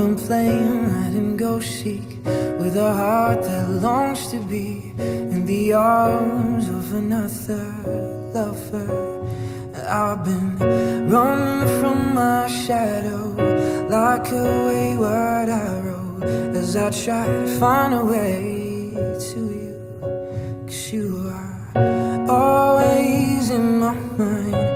Been playing and go seek with a heart that longs to be in the arms of another lover. I've been running from my shadow like a wayward arrow as I try to find a way to you. Cause you are always in my mind,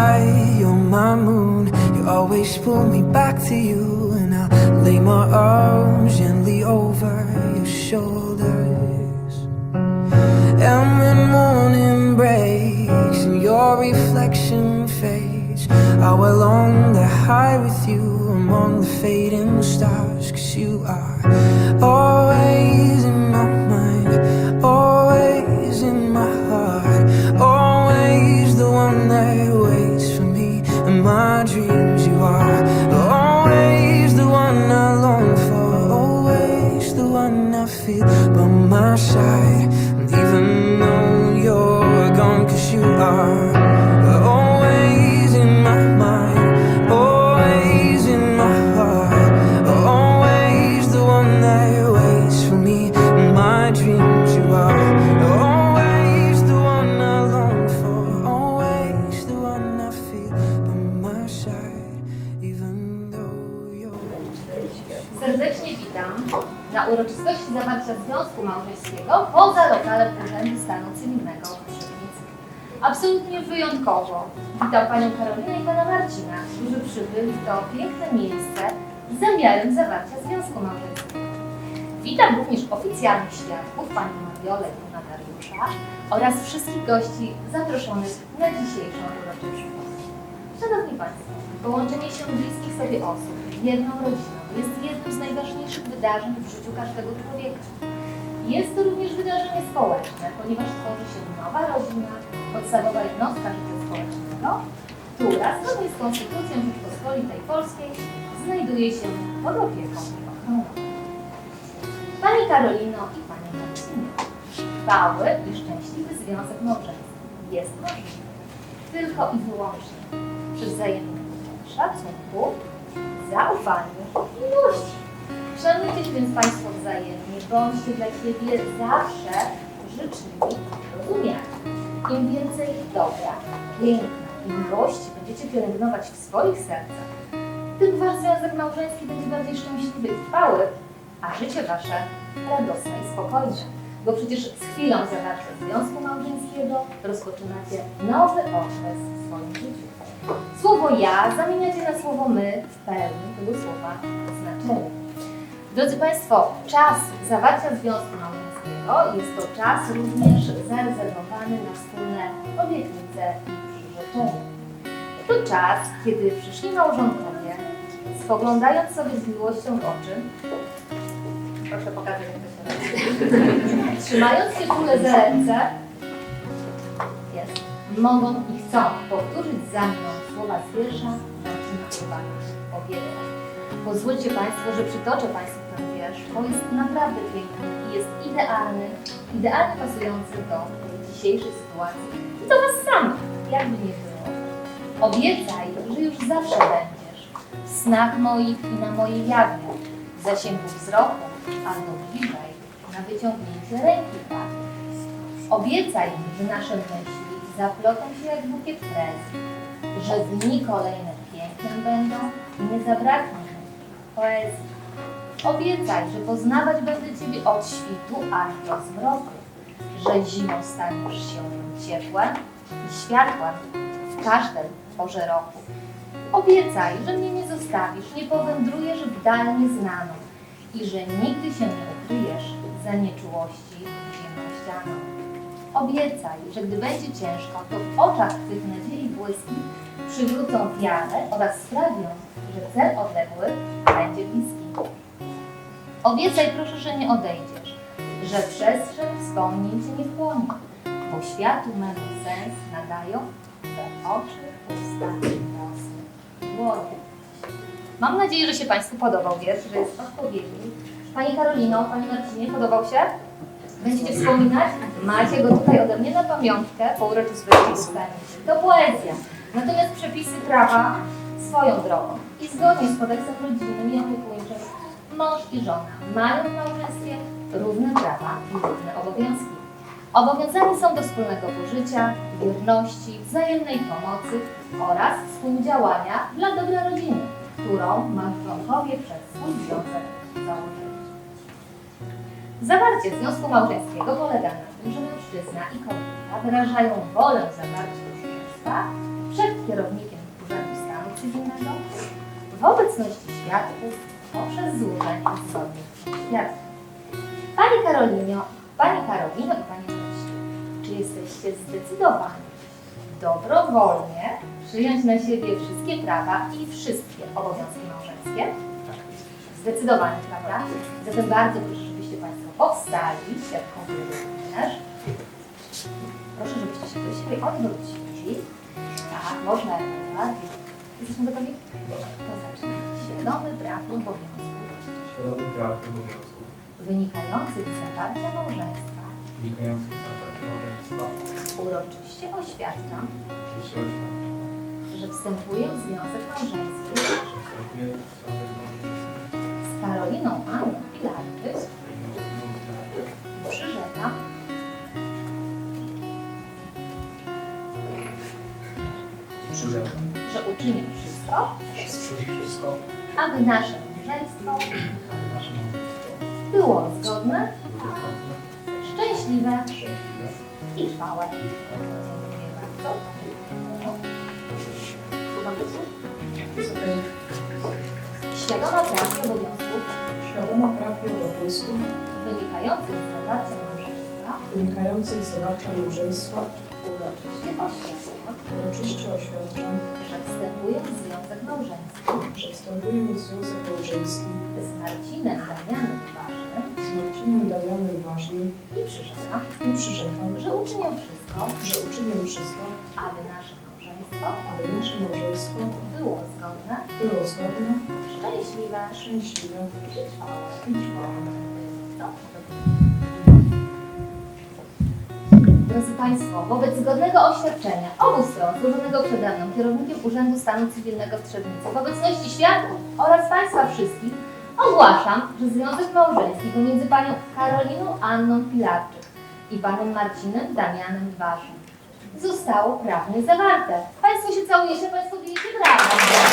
tide, you're my moon. You always pull me back to you, and I'll lay my arms gently over your shoulders. And when morning breaks and your reflection fades, I will long to hide with you among the fading stars. Cause you are always in uroczystości zawarcia Związku Małżeńskiego poza lokalem Urzędu Stanu Cywilnego w Krzywnicy. Absolutnie wyjątkowo witam Panią Karolinę i Pana Marcina, którzy przybyli w to piękne miejsce z zamiarem zawarcia Związku Małżeńskiego. Witam również oficjalnych świadków, Panią Mariolę i Pana Dariusza oraz wszystkich gości zaproszonych na dzisiejszą uroczystość. Szanowni Państwo, połączenie się bliskich sobie osób w jedną rodzinę jest jednym z najważniejszych wydarzeń w życiu każdego człowieka. Jest to również wydarzenie społeczne, ponieważ tworzy się nowa rodzina, podstawowa jednostka życia społecznego, która zgodnie z Konstytucją Rzeczpospolitej Polskiej znajduje się pod opieką i ochroną. Pani Karolino i Pani Marcinie, trwały i szczęśliwy związek małżeński jest możliwy tylko i wyłącznie przy wzajemnym szacunku, zaufaniu i miłości. Szanujcie się więc Państwo wzajemnie, bądźcie dla siebie zawsze życzliwi i rozumiani. Im więcej dobra, piękna i miłości będziecie pielęgnować w swoich sercach, tym Wasz związek małżeński będzie bardziej szczęśliwy i trwały, a życie Wasze radosne i spokojne. Bo przecież z chwilą zawarcia związku małżeńskiego rozpoczynacie nowy okres w swoim życiu. Słowo ja zamieniacie na słowo my w pełni tego słowa znaczeniu. Drodzy Państwo, czas zawarcia związku małżeńskiego jest to czas również zarezerwowany na wspólne obietnice i przyrzeczenia. To czas, kiedy przyszli małżonkowie, spoglądając sobie z miłością w oczy, proszę pokazać, jak to się robi, trzymając się czule za ręce, jest, mogą i chcą powtórzyć za mną słowa z wiersza Marcina Urbana Obietnic. Pozwólcie Państwo, że przytoczę Państwu ten wiersz, bo jest naprawdę piękny i jest idealny, idealnie pasujący do dzisiejszej sytuacji i do Was samych, jakby nie było. Obiecaj, że już zawsze będziesz w snach moich i na mojej jawie, w zasięgu wzroku, albo bliżej, na wyciągnięcie ręki. Obiecaj że nasze myśli zaplotą się jak bukiet frez, że dni kolejne pięknem będą i nie zabraknie poezji. Obiecaj, że poznawać będę Ciebie od świtu aż do zmroku, że zimą staniesz się ciepłem i światłem w każdej porze roku. Obiecaj, że mnie nie zostawisz, nie powędrujesz w dal nieznaną i że nigdy się nie ukryjesz za nieczułości zimną ścianą. Obiecaj, że gdy będzie ciężko, to w oczach Twych nadziei błyski przywrócą wiarę oraz sprawią, że cel odległy będzie bliski. Obiecaj proszę, że nie odejdziesz, że przestrzeń wspomnień Cię nie wchłonie, bo światu memu sens nadają Twe oczy, usta, nosy, dłonie. Mam nadzieję, że się Państwu podobał wiersz, że jest odpowiedni. Pani Karolino, Pani Marcinie, podobał się? Będziecie wspominać? Macie go tutaj ode mnie na pamiątkę po uroczystości ustania. To poezja. Natomiast przepisy prawa swoją drogą i zgodnie z kodeksem rodzinnym i opiekuńczym mąż i żona mają w małżeństwie równe prawa i równe obowiązki. Obowiązani są do wspólnego pożycia, wierności, wzajemnej pomocy oraz współdziałania dla dobra rodziny, którą małżonkowie przez swój związek założyli. Zawarcie związku małżeńskiego polega na tym, że mężczyzna i kobieta wyrażają wolę zawarcia małżeństwa przed kierownikiem Urzędu Stanu Cywilnego w obecności świadków poprzez złożenie zgodnych świadków. Pani Karolino, Pani Karolino i Pani Marcinie, czy jesteście zdecydowani dobrowolnie przyjąć na siebie wszystkie prawa i wszystkie obowiązki małżeńskie? Zdecydowanie, prawda? Zatem bardzo proszę, powstali, świadkowie również. Proszę, żebyście się do siebie odwrócili. Tak, można jak najbardziej. Jesteśmy gotowi? To zacznijmy. Świadomy i obowiązków Świadomy i obowiązków wynikających z zawarcia małżeństwa wynikających z zawarcia małżeństwa uroczyście oświadczam, oczywiście oświadczam, że wstępuję w związek małżeński że uczynię wszystko, wszystko, aby nasze małżeństwo było zgodne, szczęśliwe i trwałe. Dziękuję bardzo. Świadoma praw i obowiązków świadoma praw i obowiązków wynikających z zawarcia małżeństwa wynikających z małżeństwa uroczyście uroczyście oświadczam, że wstępuję w związek małżeński. Że wstępuję w związek małżeński. Z Marcinem Damianem Ważnym. Z Marcinem Damianem Ważnym. I przyrzekam, i przyrzekam, że uczynię wszystko, że uczynię wszystko, aby nasze małżeństwo aby nasze małżeństwo było zgodne, było zgodne, szczęśliwe szczęśliwe i trwałe. i trwałe. Drodzy Państwo, wobec zgodnego oświadczenia obu stron złożonego przede mną kierownikiem Urzędu Stanu Cywilnego w Trzebnicy w obecności świadków oraz Państwa wszystkich ogłaszam, że związek małżeński pomiędzy Panią Karoliną Anną Pilarczyk i Panem Marcinem Damianem Waszym zostało prawnie zawarte. Państwo się całujecie, Państwo bijecie brawo.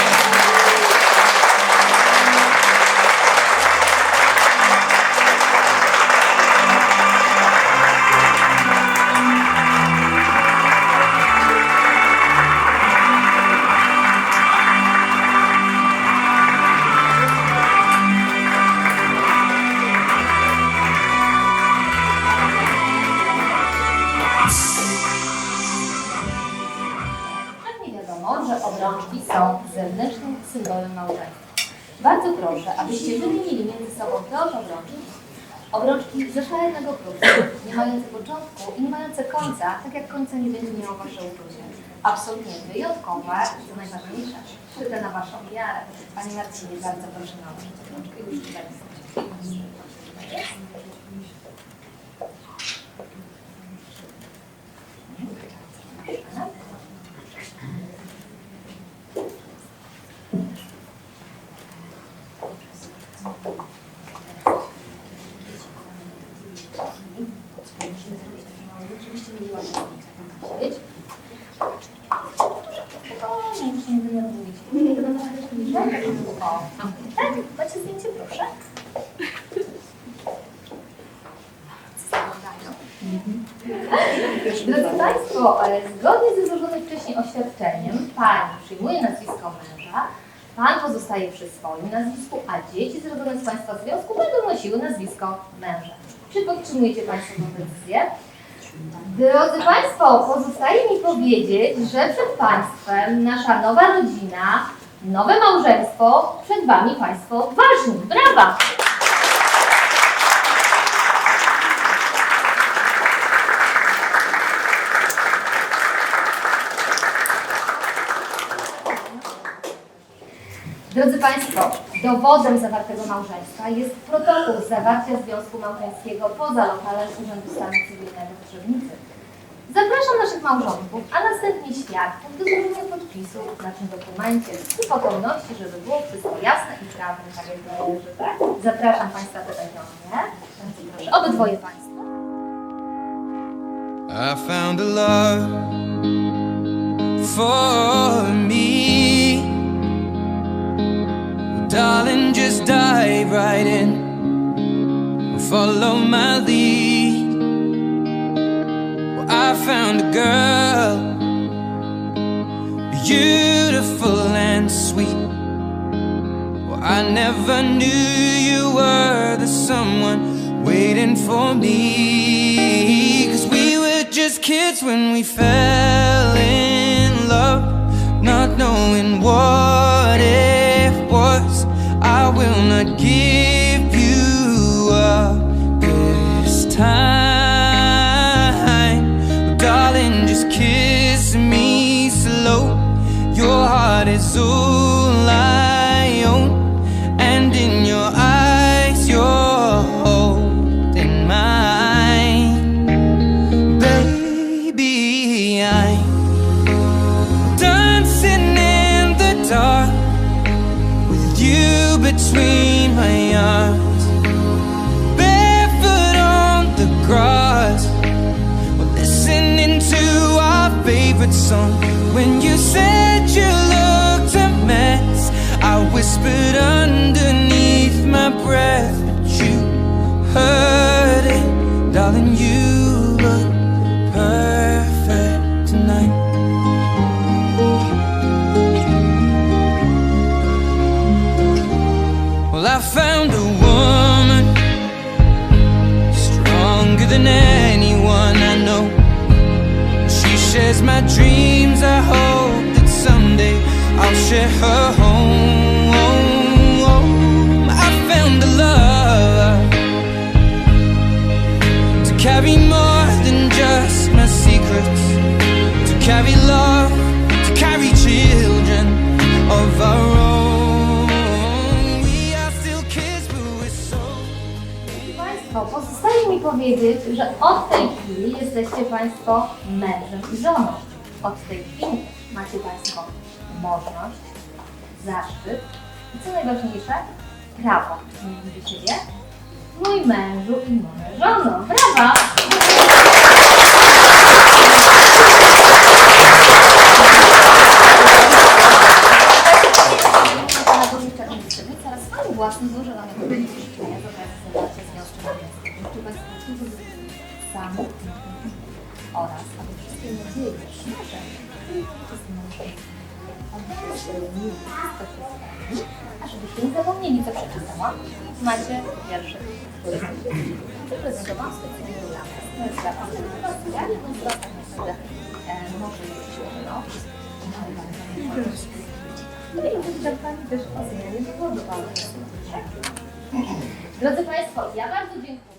Obrączki ze szlachetnego kruszcu, nie mające początku i nie mające końca, tak jak końca nie będzie miało wasze uczucie. Absolutnie wyjątkowe i co najważniejsze, szyte na waszą miarę. Panie Marcinie, bardzo proszę nałożyć obrączkę już tutaj. Proszę. Oczywiście nie ładnie powiedzieć. Macie zdjęcie, proszę. Drodzy Państwo, e, zgodnie ze złożonym wcześniej oświadczeniem, Pani przyjmuje nazwisko męża, Pan pozostaje przy swoim nazwisku, a dzieci zrodzone z Państwa związku będą nosiły nazwisko męża. Czy podtrzymujecie Państwo tę decyzję? Drodzy Państwo, pozostaje mi powiedzieć, że przed Państwem nasza nowa rodzina, nowe małżeństwo, przed Wami Państwo ważni. Brawa! Drodzy Państwo, dowodem zawartego małżeństwa jest protokół zawarcia związku małżeńskiego poza lokalem Urzędu Stanu Cywilnego w Trzebnicy. Zapraszam naszych małżonków, a następnie świadków do złożenia podpisu na tym dokumencie w pokorności, żeby było wszystko jasne i prawne, tak jak należy. Zapraszam Państwa do mnie. Bardzo proszę, obydwoje Państwo. I found a love for me. Darling, just dive right in. Follow my lead. Well, I found a girl, beautiful and sweet. Well, I never knew you were the someone waiting for me. Cause we were just kids when we fell in love, not knowing what not give you up this time. Darling, just kiss me slow. Your heart is all I own, and in your eyes, you're holding mine. Baby, I'm between my arms, barefoot on the grass. We're listening to our favorite song. When you said you looked a mess, I whispered underneath my breath, but you heard it, darling. You powiedzieć, że od tej chwili jesteście Państwo mężem i żoną. Od tej chwili macie Państwo możliwość, zaszczyt i co najważniejsze, prawo do siebie. Mój mężu i moja żono. Brawa! A żebyście nie zapomnieli, co przeczytałam, macie wierszy. Zaprezentowałam specjalnie dla Was. To jest dla Was. Ja jedną z Was naprawdę może już się no. No i przed Wami też o zmianie powodu Drodzy Państwo, ja bardzo dziękuję.